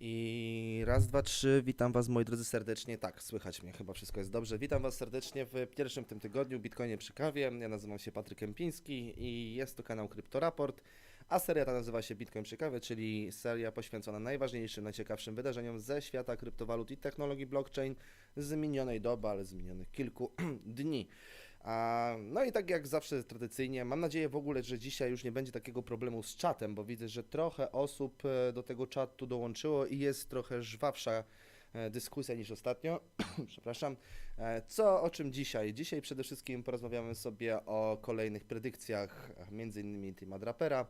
I raz, dwa, trzy, witam Was moi drodzy serdecznie. Tak, słychać mnie, chyba wszystko jest dobrze. Witam Was serdecznie w pierwszym tym tygodniu Bitcoinie przy kawie. Ja nazywam się Patryk Kępiński i jest to kanał CryptoRaport, a seria ta nazywa się Bitcoin przy kawie, czyli seria poświęcona najważniejszym, najciekawszym wydarzeniom ze świata kryptowalut i technologii blockchain z minionej doby, ale z minionych kilku dni. No i tak jak zawsze tradycyjnie, mam nadzieję w ogóle, że dzisiaj już nie będzie takiego problemu z czatem, bo widzę, że trochę osób e, do tego czatu dołączyło i jest trochę żwawsza e, dyskusja niż ostatnio. Przepraszam. E, Co, o czym dzisiaj? Dzisiaj przede wszystkim porozmawiamy sobie o kolejnych predykcjach, między innymi Tima Drapera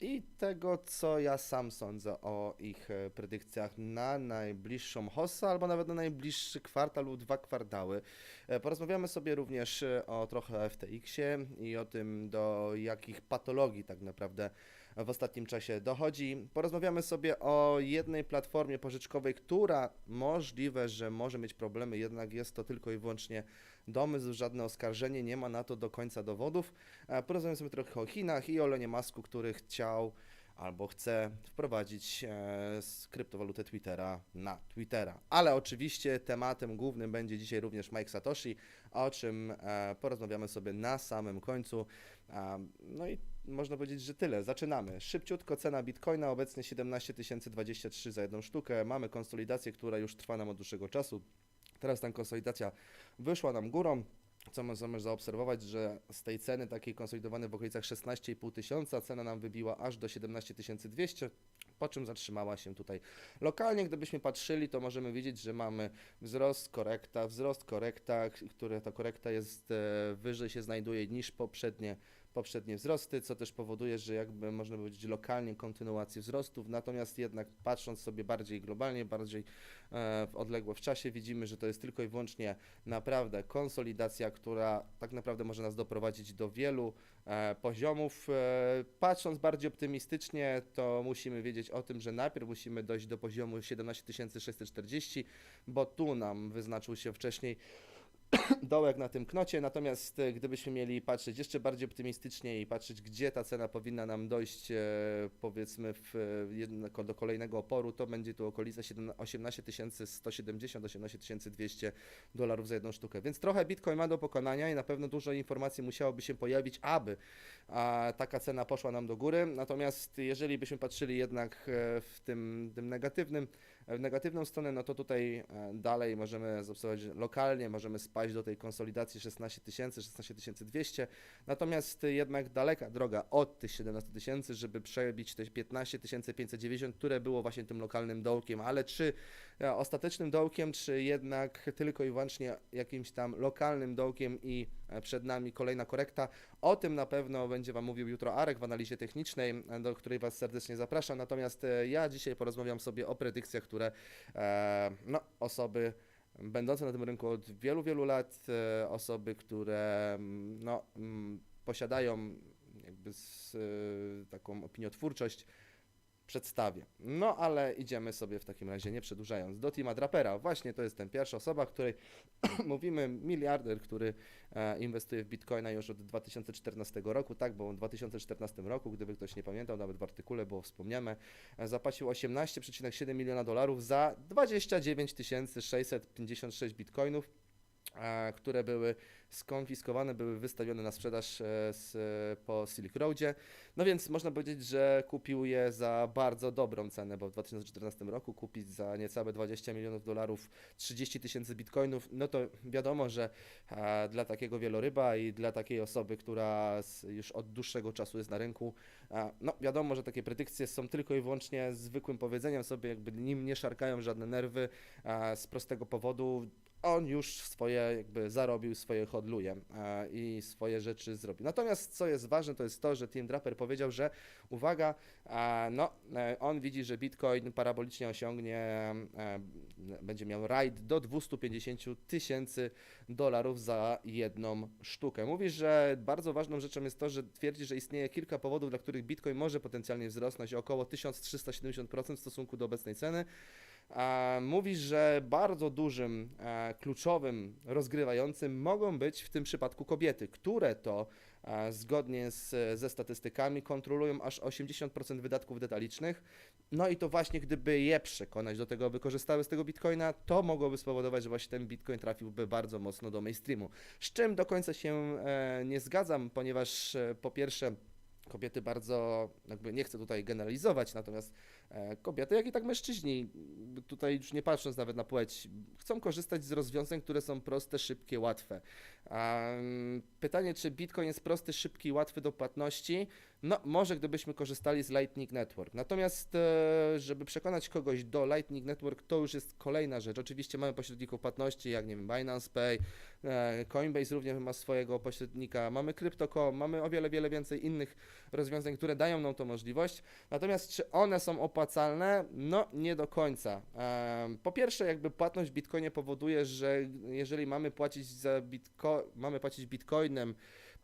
i tego, co ja sam sądzę o ich e, predykcjach na najbliższą hossę albo nawet na najbliższy kwartał lub dwa kwartały. E, Porozmawiamy sobie również e, o trochę o FTX-ie i o tym, do jakich patologii tak naprawdę w ostatnim czasie dochodzi. Porozmawiamy sobie o jednej platformie pożyczkowej, która możliwe, że może mieć problemy, jednak jest to tylko i wyłącznie domysł, żadne oskarżenie, nie ma na to do końca dowodów. E, Porozmawiamy sobie trochę o Chinach i o Elonie Masku, który chciał albo chce wprowadzić e, kryptowalutę Twittera na Twittera. Ale oczywiście tematem głównym będzie dzisiaj również Mike Satoshi, o czym e, porozmawiamy sobie na samym końcu. No i można powiedzieć, że tyle. Zaczynamy. Szybciutko cena Bitcoina, obecnie 17 023 za jedną sztukę. Mamy konsolidację, która już trwa nam od dłuższego czasu. Teraz ta konsolidacja wyszła nam górą. Co możemy zaobserwować, że z tej ceny takiej konsolidowanej w okolicach 16,5 tysiąca cena nam wybiła aż do 17 200, po czym zatrzymała się tutaj lokalnie. Gdybyśmy patrzyli, to możemy widzieć, że mamy wzrost, korekta, wzrost, korekta, która ta korekta jest e, wyżej się znajduje niż poprzednie poprzednie wzrosty, co też powoduje, że jakby można powiedzieć lokalnie kontynuację wzrostów, natomiast jednak patrząc sobie bardziej globalnie, bardziej e, odległe w czasie, widzimy, że to jest tylko i wyłącznie naprawdę konsolidacja, która tak naprawdę może nas doprowadzić do wielu e, poziomów. E, patrząc bardziej optymistycznie, to musimy wiedzieć o tym, że najpierw musimy dojść do poziomu 17640, bo tu nam wyznaczył się wcześniej dołek na tym knocie, natomiast e, gdybyśmy mieli patrzeć jeszcze bardziej optymistycznie i patrzeć, gdzie ta cena powinna nam dojść, e, powiedzmy, w, e, do kolejnego oporu, to będzie tu okolica 7 18 170, 18 200 dolarów za jedną sztukę. Więc trochę Bitcoin ma do pokonania i na pewno dużo informacji musiałoby się pojawić, aby taka cena poszła nam do góry. Natomiast jeżeli byśmy patrzyli jednak w tym, tym negatywnym, w negatywną stronę, no to tutaj e, dalej możemy że lokalnie, możemy spaść do tej konsolidacji 16 tysięcy, 16 200, natomiast jednak daleka droga od tych 17 tysięcy, żeby przebić te 15 590, które było właśnie tym lokalnym dołkiem, ale czy ostatecznym dołkiem, czy jednak tylko i wyłącznie jakimś tam lokalnym dołkiem i e, przed nami kolejna korekta, o tym na pewno będzie Wam mówił jutro Arek w analizie technicznej, e, do której Was serdecznie zapraszam. Natomiast e, ja dzisiaj porozmawiam sobie o predykcjach, które e, no, osoby będące na tym rynku od wielu, wielu lat, e, osoby, które no, posiadają jakby z, e, taką opiniotwórczość, przedstawię. No ale idziemy sobie w takim razie, nie przedłużając, do Tima Drapera. Właśnie to jest ten pierwsza osoba, której mówimy, miliarder, który e, inwestuje w Bitcoina już od 2014 roku, tak, bo w 2014 roku, gdyby ktoś nie pamiętał, nawet w artykule było wspomniane, e, zapłacił 18,7 miliona dolarów za 29 656 Bitcoinów. Które były skonfiskowane, były wystawione na sprzedaż e, z, po Silk Roadzie. No więc można powiedzieć, że kupił je za bardzo dobrą cenę, bo w 2014 roku kupić za niecałe 20 milionów dolarów 30 tysięcy bitcoinów, no to wiadomo, że dla takiego wieloryba i dla takiej osoby, która już od dłuższego czasu jest na rynku, no wiadomo, że takie predykcje są tylko i wyłącznie zwykłym powiedzeniem sobie, jakby nim nie szarkają żadne nerwy z prostego powodu, on już swoje jakby zarobił, swoje hodluje e, i swoje rzeczy zrobił. Natomiast co jest ważne, to jest to, że Tim Draper powiedział, że uwaga, e, no e, on widzi, że Bitcoin parabolicznie osiągnie, będzie miał rajd do 250 tysięcy dolarów za jedną sztukę. Mówi, że bardzo ważną rzeczą jest to, że twierdzi, że istnieje kilka powodów, dla których Bitcoin może potencjalnie wzrosnąć o około 1370% w stosunku do obecnej ceny. Mówi, że bardzo dużym, e, kluczowym rozgrywającym mogą być w tym przypadku kobiety, które to e, zgodnie z, ze statystykami kontrolują aż 80% wydatków detalicznych. No i to właśnie gdyby je przekonać do tego, aby korzystały z tego bitcoina, to mogłoby spowodować, że właśnie ten bitcoin trafiłby bardzo mocno do mainstreamu. Z czym do końca się e, nie zgadzam, ponieważ po pierwsze kobiety bardzo, jakby nie chcę tutaj generalizować, natomiast e, kobiety, jak i tak mężczyźni, tutaj już nie patrząc nawet na płeć, chcą korzystać z rozwiązań, które są proste, szybkie, łatwe. Em, Pytanie, czy Bitcoin jest prosty, szybki, łatwy do płatności? No, może gdybyśmy korzystali z Lightning Network. Natomiast, e, żeby przekonać kogoś do Lightning Network, to już jest kolejna rzecz. Oczywiście mamy pośredników płatności, jak nie wiem, Binance Pay, e, Coinbase również ma swojego pośrednika, mamy Crypto.com, mamy o wiele, wiele więcej innych rozwiązań, które dają nam tą możliwość. Natomiast czy one są opłacalne? No, nie do końca. Em, Po pierwsze, jakby płatność w Bitcoinie powoduje, że jeżeli mamy płacić za bitco- mamy płacić Bitcoinem,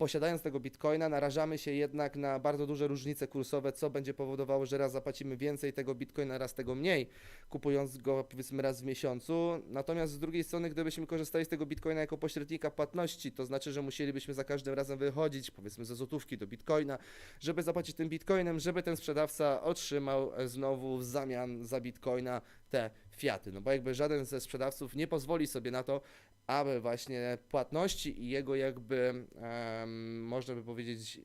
posiadając tego Bitcoina, narażamy się jednak na bardzo duże różnice kursowe, co będzie powodowało, że raz zapłacimy więcej tego Bitcoina, raz tego mniej, kupując go powiedzmy raz w miesiącu. Natomiast z drugiej strony, gdybyśmy korzystali z tego Bitcoina jako pośrednika płatności, to znaczy, że musielibyśmy za każdym razem wychodzić, powiedzmy ze złotówki do Bitcoina, żeby zapłacić tym Bitcoinem, żeby ten sprzedawca otrzymał znowu w zamian za Bitcoina te fiaty. No bo jakby żaden ze sprzedawców nie pozwoli sobie na to, aby właśnie płatności i jego jakby, em, można by powiedzieć,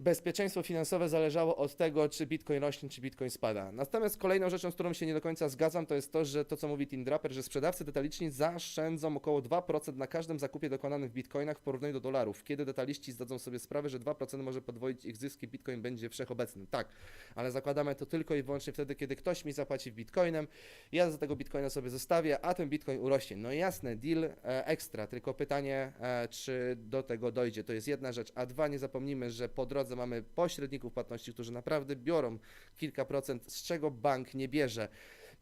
bezpieczeństwo finansowe zależało od tego, czy Bitcoin rośnie, czy Bitcoin spada. Natomiast kolejną rzeczą, z którą się nie do końca zgadzam, to jest to, że to, co mówi Tim Draper, że sprzedawcy detaliczni zaoszczędzą około 2% na każdym zakupie dokonanym w Bitcoinach w porównaniu do dolarów, kiedy detaliści zdadzą sobie sprawę, że 2% może podwoić ich zyski, Bitcoin będzie wszechobecny. Tak, ale zakładamy to tylko i wyłącznie wtedy, kiedy ktoś mi zapłaci Bitcoinem, ja za tego Bitcoina sobie zostawię, a ten Bitcoin urośnie. No jasne, deal e, ekstra, tylko pytanie, e, czy do tego dojdzie. To jest jedna rzecz. A dwa, nie zapomnijmy, że po drodze mamy pośredników płatności, którzy naprawdę biorą kilka procent, z czego bank nie bierze.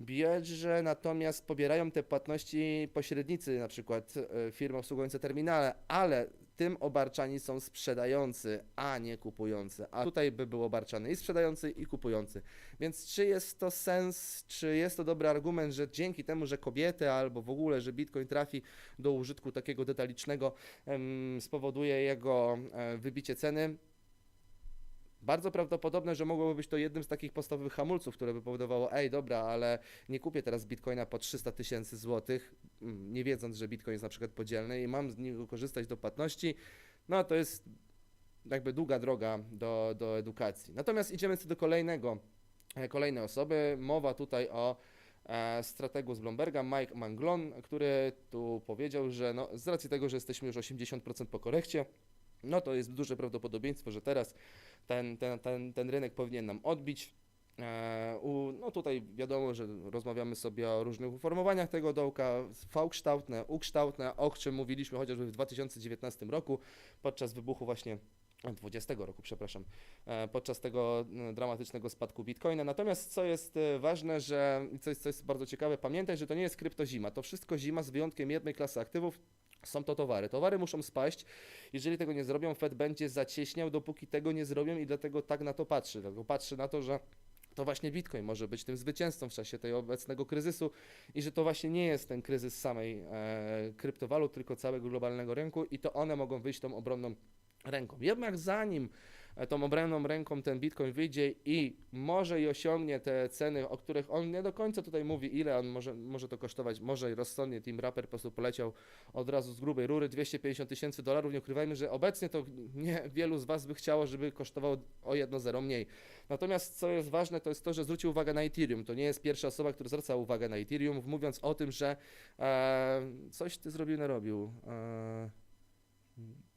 Bierze natomiast pobierają te płatności pośrednicy, na przykład e, firmy obsługujące terminale, ale tym obarczani są sprzedający, a nie kupujący. A tutaj by był obarczany i sprzedający, i kupujący. Więc czy jest to sens, czy jest to dobry argument, że dzięki temu, że kobiety albo w ogóle, że Bitcoin trafi do użytku takiego detalicznego, spowoduje jego e, wybicie ceny? Bardzo prawdopodobne, że mogłoby być to jednym z takich podstawowych hamulców, które by powodowało, ej, dobra, ale nie kupię teraz bitcoina po 300 tysięcy złotych, mm, nie wiedząc, że bitcoin jest na przykład podzielny i mam z niego korzystać do płatności. No to jest jakby długa droga do, do edukacji. Natomiast idziemy do kolejnego, e, kolejnej osoby. Mowa tutaj o e, strategu z Bloomberga, Mike Manglon, który tu powiedział, że no, z racji tego, że jesteśmy już 80% po korekcie, no to jest duże prawdopodobieństwo, że teraz ten, ten, ten, ten rynek powinien nam odbić. E, no tutaj wiadomo, że rozmawiamy sobie o różnych uformowaniach tego dołka, V-kształtne, U-kształtne, o czym mówiliśmy chociażby w 2019 roku podczas wybuchu właśnie 20 roku, przepraszam, e, podczas tego dramatycznego spadku Bitcoina. Natomiast co jest e, ważne, że i co jest, co jest bardzo ciekawe, pamiętaj, że to nie jest kryptozima, to wszystko zima z wyjątkiem jednej klasy aktywów, są to towary. Towary muszą spaść. Jeżeli tego nie zrobią, Fed będzie zacieśniał, dopóki tego nie zrobią i dlatego tak na to patrzy. Dlatego patrzy na to, że to właśnie Bitcoin może być tym zwycięzcą w czasie tego obecnego kryzysu i że to właśnie nie jest ten kryzys samej e, kryptowalut, tylko całego globalnego rynku i to one mogą wyjść tą obronną ręką. Jednak zanim tą obronną ręką ten Bitcoin wyjdzie i może i osiągnie te ceny, o których on nie do końca tutaj mówi, ile on może, może to kosztować, może i rozsądnie Team Rapper po prostu poleciał od razu z grubej rury 250 tysięcy dolarów. Nie ukrywajmy, że obecnie to nie wielu z Was by chciało, żeby kosztował o jedno zero mniej. Natomiast co jest ważne, to jest to, że zwrócił uwagę na Ethereum. To nie jest pierwsza osoba, która zwraca uwagę na Ethereum, mówiąc o tym, że e, coś ty zrobił, narobił. E,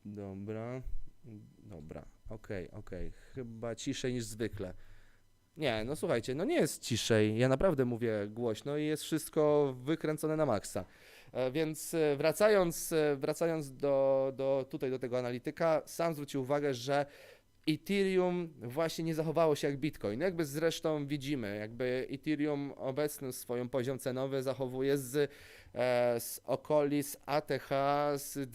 dobra, dobra, okej, okej. Chyba ciszej niż zwykle. Nie, no słuchajcie, no nie jest ciszej. Ja naprawdę mówię głośno i jest wszystko wykręcone na maksa. E, Więc e, wracając, e, wracając do, do, tutaj do tego analityka, sam zwrócił uwagę, że Ethereum właśnie nie zachowało się jak Bitcoin. Jakby zresztą widzimy, jakby Ethereum obecny swoją poziom cenowy zachowuje z, z okolic ATH z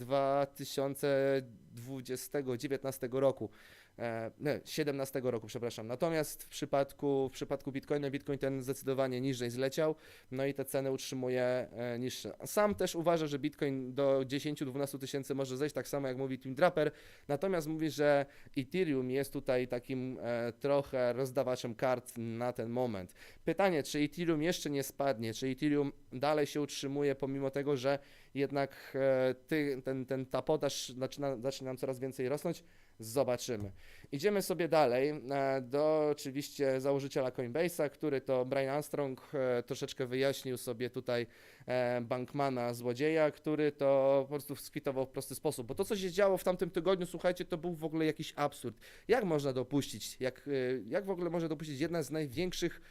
2020-2019 roku. E, nie, 17 roku, przepraszam. Natomiast w przypadku, w przypadku Bitcoina, Bitcoin ten zdecydowanie niżej zleciał, no i te ceny utrzymuje e, niższe. Sam też uważa, że Bitcoin do 10-12 tysięcy może zejść, tak samo jak mówi Tim Draper, natomiast mówi, że Ethereum jest tutaj takim e, trochę rozdawaczem kart na ten moment. Pytanie, czy Ethereum jeszcze nie spadnie, czy Ethereum dalej się utrzymuje, pomimo tego, że jednak ty, ten, ten, ta podaż zaczyna, zaczyna nam coraz więcej rosnąć? Zobaczymy. Idziemy sobie dalej e, do oczywiście założyciela Coinbase'a, który to Brian Armstrong e, troszeczkę wyjaśnił sobie tutaj e, Bankmana, złodzieja, który to po prostu skwitował w prosty sposób. Bo to, co się działo w tamtym tygodniu, słuchajcie, to był w ogóle jakiś absurd. Jak można dopuścić, jak, jak w ogóle może dopuścić jedna z największych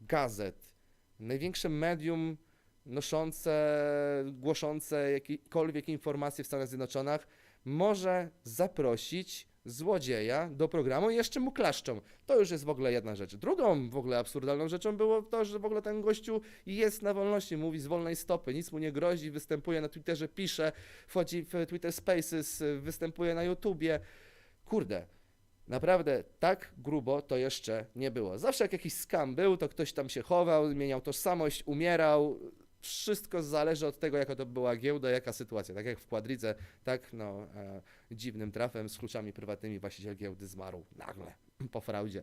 gazet, największe medium noszące, głoszące jakiekolwiek informacje w Stanach Zjednoczonych, może zaprosić złodzieja do programu i jeszcze mu klaszczą. To już jest w ogóle jedna rzecz. Drugą w ogóle absurdalną rzeczą było to, że w ogóle ten gościu jest na wolności, mówi z wolnej stopy, nic mu nie grozi, występuje na Twitterze, pisze, wchodzi w Twitter Spaces, występuje na YouTubie. Kurde, Naprawdę tak grubo to jeszcze nie było. Zawsze jak jakiś skam był, to ktoś tam się chował, zmieniał tożsamość, umierał. Wszystko zależy od tego, jaka to była giełda, jaka sytuacja. Tak jak w Quadridze, tak no, e, dziwnym trafem z kluczami prywatnymi właściciel giełdy zmarł nagle po fraudzie.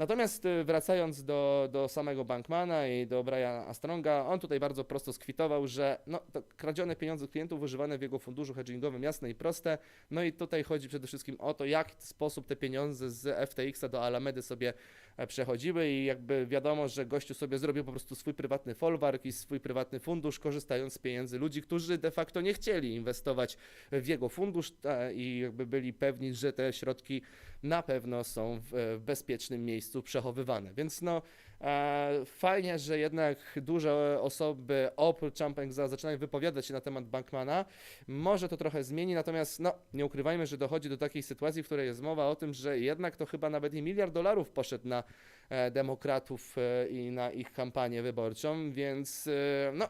Natomiast e, wracając do, do samego Bankmana i do Briana Astronga, on tutaj bardzo prosto skwitował, że no, kradzione pieniądze klientów używane w jego funduszu hedgingowym jasne i proste. No i tutaj chodzi przede wszystkim o to, jak sposób te pieniądze z FTX-a do Alamedy sobie e, przechodziły i jakby wiadomo, że gościu sobie zrobił po prostu swój prywatny folwark i swój prywatny fundusz, korzystając z pieniędzy ludzi, którzy de facto nie chcieli inwestować w jego fundusz e, i jakby byli pewni, że te środki na pewno są w, w bezpiecznym miejscu przechowywane. Więc no e, fajnie, że jednak duże osoby oprócz Champengza zaczynają wypowiadać się na temat Bankmana. Może to trochę zmieni, natomiast no, nie ukrywajmy, że dochodzi do takiej sytuacji, w której jest mowa o tym, że jednak to chyba nawet i miliard dolarów poszedł na e, demokratów e, i na ich kampanię wyborczą, więc e, no,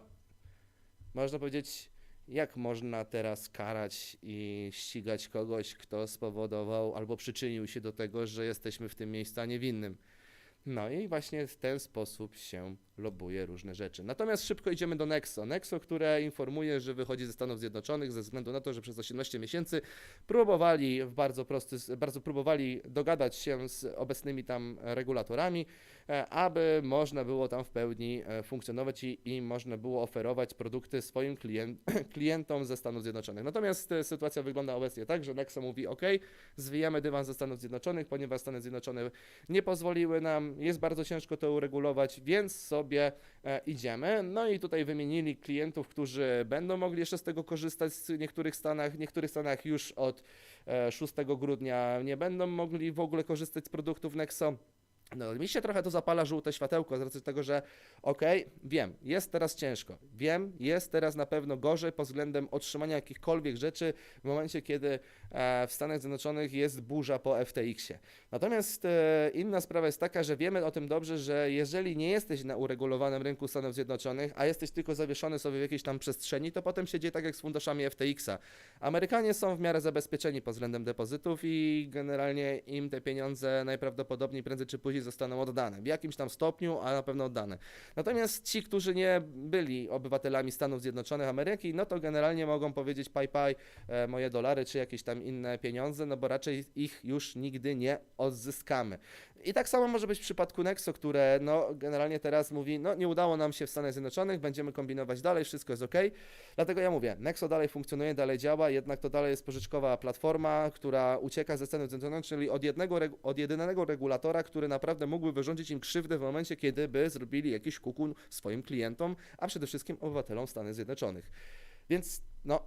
można powiedzieć, jak można teraz karać i ścigać kogoś, kto spowodował albo przyczynił się do tego, że jesteśmy w tym miejscu, a nie winnym. No i właśnie w ten sposób się lobuje różne rzeczy. Natomiast szybko idziemy do Nexo. Nexo, które informuje, że wychodzi ze Stanów Zjednoczonych ze względu na to, że przez 18 miesięcy próbowali w bardzo prosty, bardzo próbowali dogadać się z obecnymi tam regulatorami, aby można było tam w pełni e, funkcjonować i, i można było oferować produkty swoim klient, klientom ze Stanów Zjednoczonych. Natomiast e, sytuacja wygląda obecnie tak, że Nexo mówi OK, zwijamy dywan ze Stanów Zjednoczonych, ponieważ Stany Zjednoczone nie pozwoliły nam, jest bardzo ciężko to uregulować, więc sobie e, idziemy. No i tutaj wymienili klientów, którzy będą mogli jeszcze z tego korzystać w niektórych stanach, w niektórych stanach już od e, 6 grudnia nie będą mogli w ogóle korzystać z produktów Nexo. No, mi się trochę to zapala żółte światełko z racji tego, że okej, wiem, jest teraz ciężko, wiem, jest teraz na pewno gorzej pod względem otrzymania jakichkolwiek rzeczy w momencie, kiedy e, w Stanach Zjednoczonych jest burza po FTX-ie. Natomiast e, inna sprawa jest taka, że wiemy o tym dobrze, że jeżeli nie jesteś na uregulowanym rynku Stanów Zjednoczonych, a jesteś tylko zawieszony sobie w jakiejś tam przestrzeni, to potem się dzieje tak jak z funduszami FTX-a. Amerykanie są w miarę zabezpieczeni pod względem depozytów i generalnie im te pieniądze najprawdopodobniej prędzej czy później Zostaną oddane. W jakimś tam stopniu, a na pewno oddane. Natomiast ci, którzy nie byli obywatelami Stanów Zjednoczonych Ameryki, no to generalnie mogą powiedzieć paj paj, e, moje dolary, czy jakieś tam inne pieniądze, no bo raczej ich już nigdy nie odzyskamy. I tak samo może być w przypadku Nexo, które no generalnie teraz mówi, no nie udało nam się w Stanach Zjednoczonych, będziemy kombinować dalej, wszystko jest ok. Dlatego ja mówię, Nexo dalej funkcjonuje, dalej działa, jednak to dalej jest pożyczkowa platforma, która ucieka ze Stanów Zjednoczonych, czyli od, jednego, od jedynego regulatora, który naprawdę mógłby wyrządzić im krzywdę w momencie, kiedy by zrobili jakiś kukun swoim klientom, a przede wszystkim obywatelom Stanów Zjednoczonych. Więc no,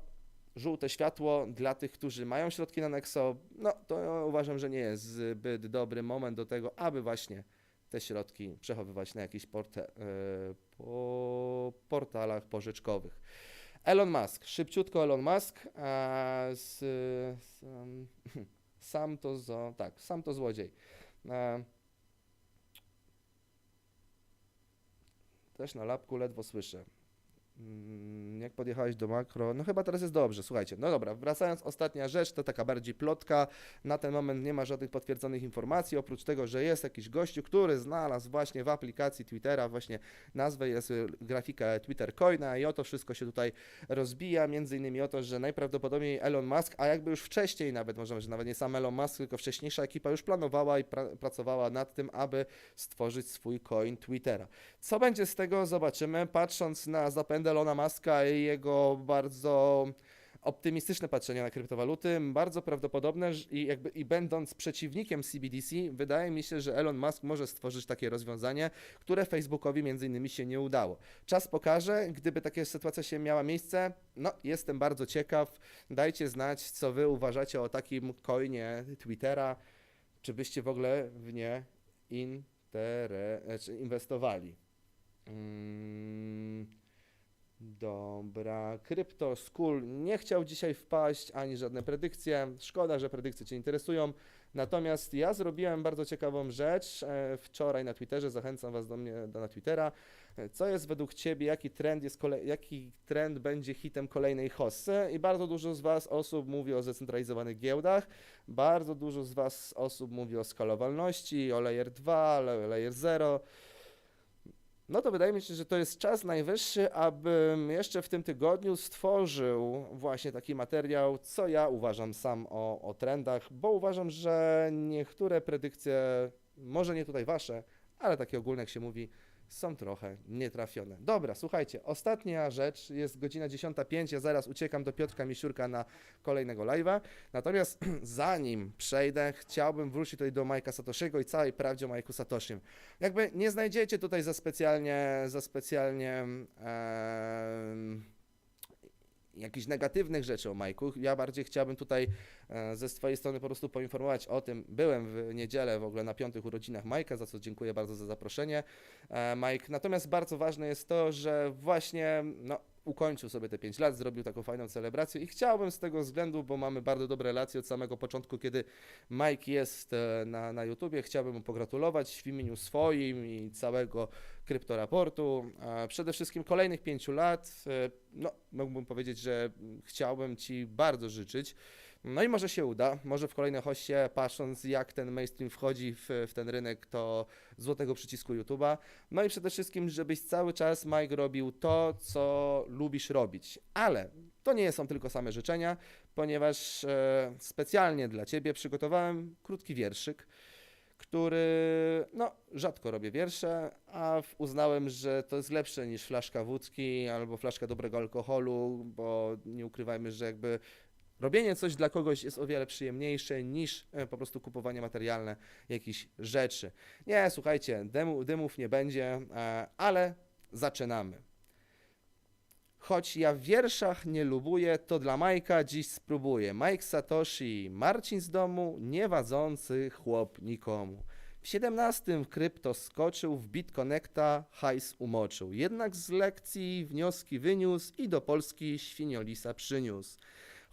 żółte światło dla tych, którzy mają środki na Nexo, no to uważam, że nie jest zbyt dobry moment do tego, aby właśnie te środki przechowywać na jakichś e, po portalach pożyczkowych. Elon Musk, szybciutko Elon Musk, a z, sam, sam to zo, tak, sam to złodziej. E, też na lapku ledwo słyszę. Mm, Jak podjechałeś do makro? No chyba teraz jest dobrze, słuchajcie. No dobra, wracając, ostatnia rzecz, to taka bardziej plotka. Na ten moment nie ma żadnych potwierdzonych informacji, oprócz tego, że jest jakiś gościu, który znalazł właśnie w aplikacji Twittera właśnie nazwę, jest y, grafika Twitter Coina i o to wszystko się tutaj rozbija, między innymi o to, że najprawdopodobniej Elon Musk, a jakby już wcześniej nawet, możemy, że nawet nie sam Elon Musk, tylko wcześniejsza ekipa już planowała i pra pracowała nad tym, aby stworzyć swój coin Twittera. Co będzie z tego, zobaczymy. Patrząc na zapęd Elona Muska i jego bardzo optymistyczne patrzenie na kryptowaluty, bardzo prawdopodobne i, jakby, i będąc przeciwnikiem CBDC, wydaje mi się, że Elon Musk może stworzyć takie rozwiązanie, które Facebookowi między innymi się nie udało. Czas pokaże, gdyby taka sytuacja się miała miejsce, no jestem bardzo ciekaw, dajcie znać, co wy uważacie o takim coinie Twittera, czy byście w ogóle w nie znaczy inwestowali. Mm, dobra, Crypto School nie chciał dzisiaj wpaść, ani żadne predykcje. Szkoda, że predykcje Cię interesują. Natomiast ja zrobiłem bardzo ciekawą rzecz e, wczoraj na Twitterze. Zachęcam Was do mnie do, na Twittera. E, Co jest według Ciebie, jaki trend, jest kole- jaki trend będzie hitem kolejnej hossy? I bardzo dużo z Was osób mówi o zdecentralizowanych giełdach. Bardzo dużo z Was osób mówi o skalowalności, o Layer 2, le- Layer 0. No to wydaje mi się, że to jest czas najwyższy, abym jeszcze w tym tygodniu stworzył właśnie taki materiał, co ja uważam sam o, o trendach, bo uważam, że niektóre predykcje, może nie tutaj wasze, ale takie ogólne, jak się mówi, są trochę nietrafione. Dobra, słuchajcie, ostatnia rzecz, jest godzina 10.05, ja zaraz uciekam do Piotrka Misiurka na kolejnego live'a, natomiast zanim przejdę, chciałbym wrócić tutaj do Majka Satoshiego i całej prawdzie o Majku Satoshim. Jakby nie znajdziecie tutaj za specjalnie, za specjalnie jakichś negatywnych rzeczy o Majku. Ja bardziej chciałbym tutaj e, ze swojej strony po prostu poinformować o tym. Byłem w niedzielę w ogóle na piątych urodzinach Majka, za co dziękuję bardzo za zaproszenie, Mike. Natomiast bardzo ważne jest to, że właśnie no, ukończył sobie te 5 lat, zrobił taką fajną celebrację i chciałbym z tego względu, bo mamy bardzo dobre relacje od samego początku, kiedy Mike jest e, na, na YouTubie, chciałbym mu pogratulować w imieniu swoim i całego kryptoraportu. Przede wszystkim kolejnych pięciu lat, e, no mógłbym powiedzieć, że chciałbym Ci bardzo życzyć. No i może się uda, może w kolejnej hoście, patrząc jak ten mainstream wchodzi w, w ten rynek, to złotego przycisku YouTube'a. No i przede wszystkim, żebyś cały czas, Mike, robił to, co lubisz robić. Ale to nie są tylko same życzenia, ponieważ e, specjalnie dla Ciebie przygotowałem krótki wierszyk, który, no, rzadko robię wiersze, a uznałem, że to jest lepsze niż flaszka wódki albo flaszka dobrego alkoholu, bo nie ukrywajmy, że jakby robienie coś dla kogoś jest o wiele przyjemniejsze niż e, po prostu kupowanie materialne jakichś rzeczy. Nie, słuchajcie, demu, dymów nie będzie, e, ale zaczynamy. Choć ja w wierszach nie lubuję, to dla Majka dziś spróbuję. Mike Satoshi, Marcin z domu, niewadzący chłop nikomu. W 17 w krypto skoczył, w BitConnecta hajs umoczył. Jednak z lekcji wnioski wyniósł i do Polski świniolisa przyniósł.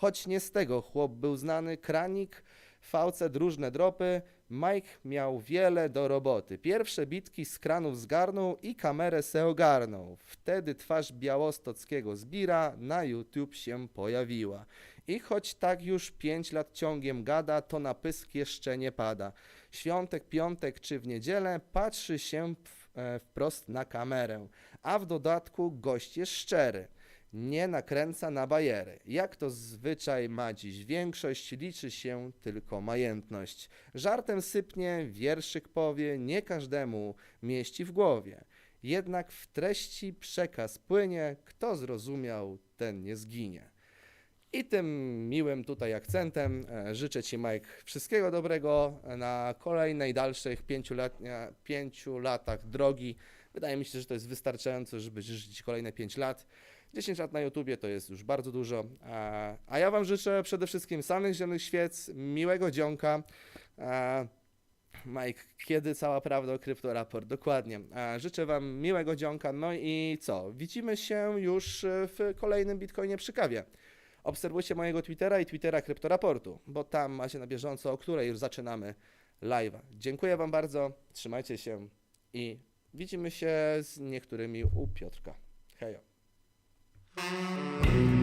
Choć nie z tego chłop był znany, kranik, fałce różne dropy, Mike miał wiele do roboty. Pierwsze bitki z kranów zgarnął i kamerę se ogarnął. Wtedy twarz białostockiego zbira na YouTube się pojawiła. I choć tak już pięć lat ciągiem gada, to na pysk jeszcze nie pada. Świątek, piątek czy w niedzielę patrzy się e, wprost na kamerę, a w dodatku gość jest szczery. Nie nakręca na bajery. Jak to zwyczaj ma dziś większość, liczy się tylko majętność. Żartem sypnie, wierszyk powie, nie każdemu mieści w głowie. Jednak w treści przekaz płynie, kto zrozumiał, ten nie zginie. I tym miłym tutaj akcentem e, życzę Ci, Mike, wszystkiego dobrego na kolejnej, dalszych pięciu, lat, e, pięciu latach drogi. Wydaje mi się, że to jest wystarczająco, żeby żyć kolejne 5 lat. 10 lat na YouTubie to jest już bardzo dużo. A, ja Wam życzę przede wszystkim samych zielonych świec, miłego dzionka. Mike, kiedy cała prawda o Kryptoraport? Dokładnie. Życzę Wam miłego dzionka. No i co? Widzimy się już w kolejnym Bitcoinie przy kawie. Obserwujcie mojego Twittera i Twittera Kryptoraportu, bo tam macie na bieżąco, o której już zaczynamy live'a. Dziękuję Wam bardzo, trzymajcie się i widzimy się z niektórymi u Piotrka. Hejo. Thank you.